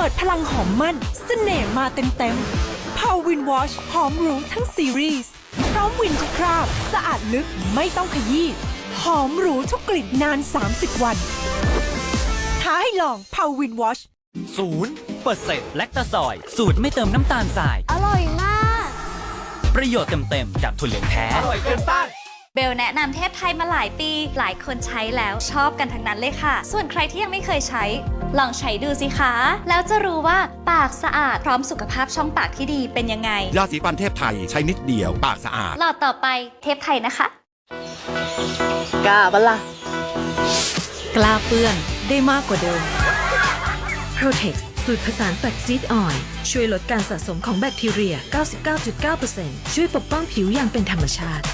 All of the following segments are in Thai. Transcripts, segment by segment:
เบิดพลังหอมมั่นเสน่ห์มาเต็มๆ Power Win Wash หอมหรูทั้งซีรีส์พร้อมวินทุกคราบ สะอาดลึกไม่ต้องขยี้หอมหรูทุกกลิ่นนาน 30 วัน ท้าให้ลอง Power Win Wash ศูนย์เปอร์เซ็นต์แลคตาซอย สูตรไม่เติมน้ำตาลทราย อร่อยมาก ประโยชน์เต็มๆจากถั่วเหลืองแท้ อร่อยเกินต้าน เบลแนะนำเทพไทยมาหลายปี หลายคนใช้แล้วชอบกันทั้งนั้นเลยค่ะ ส่วนใครที่ยังไม่เคยใช้ ลองใช้ดูสิคะ แล้วจะรู้ว่าปากสะอาดพร้อมสุขภาพช่องปากที่ดีเป็นยังไง ยาสีฟันเทพไทยใช้นิดเดียวปากสะอาด หลอดต่อไปเทพไทยนะคะ กล้าปะล่ะ กล้าเปื้อนได้มากกว่าเดิม Protex สูตรผสานแฟกซีดออยล์ช่วยลดการสะสมของแบคทีเรีย 99.9%ช่วยปกป้องผิวอย่างเป็นธรรมชาติ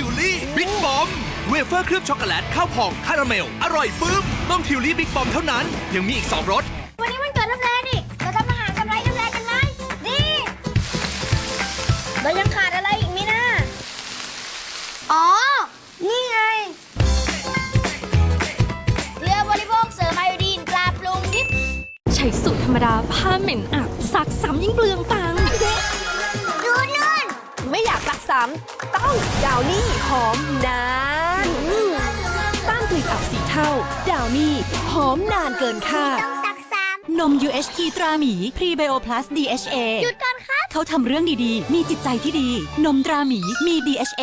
ทิวลี่บิ๊กบอมเวเฟอร์เคลือบช็อกโกแลตข้าวผ่องคาราเมล อร่อยปึ้มต้องทิวลี่บิ๊กบอมเท่านั้น ยังมีอีก 2รสวันนี้มันเกิดทำแลนี่จะทำอาหารทำไรทำแลกันไหมดีเรายังขาดอะไรอีกมินะอ๋อ นี่ไง เรือบริโภคเสริมไอโอดีนปลาปรุงดิบใช้สูตรธรรมดาผ้าเหม็นอับซักซ้ำยิ่งเปลืองตังค์ดูนู่นไม่อยากรักซ้ำต้องดาวนี่ หอมนานต้านกลิ่นอับสีเท่าดาวนี่หอมนานเกินคาด ต้องซักซ้นม UHT ตราหมี พรีไบโอพลัส DHA ำหยุดก่อนครับเขาทำเรื่องดีๆ มีจิตใจที่ดี นมตราหมีมี DHA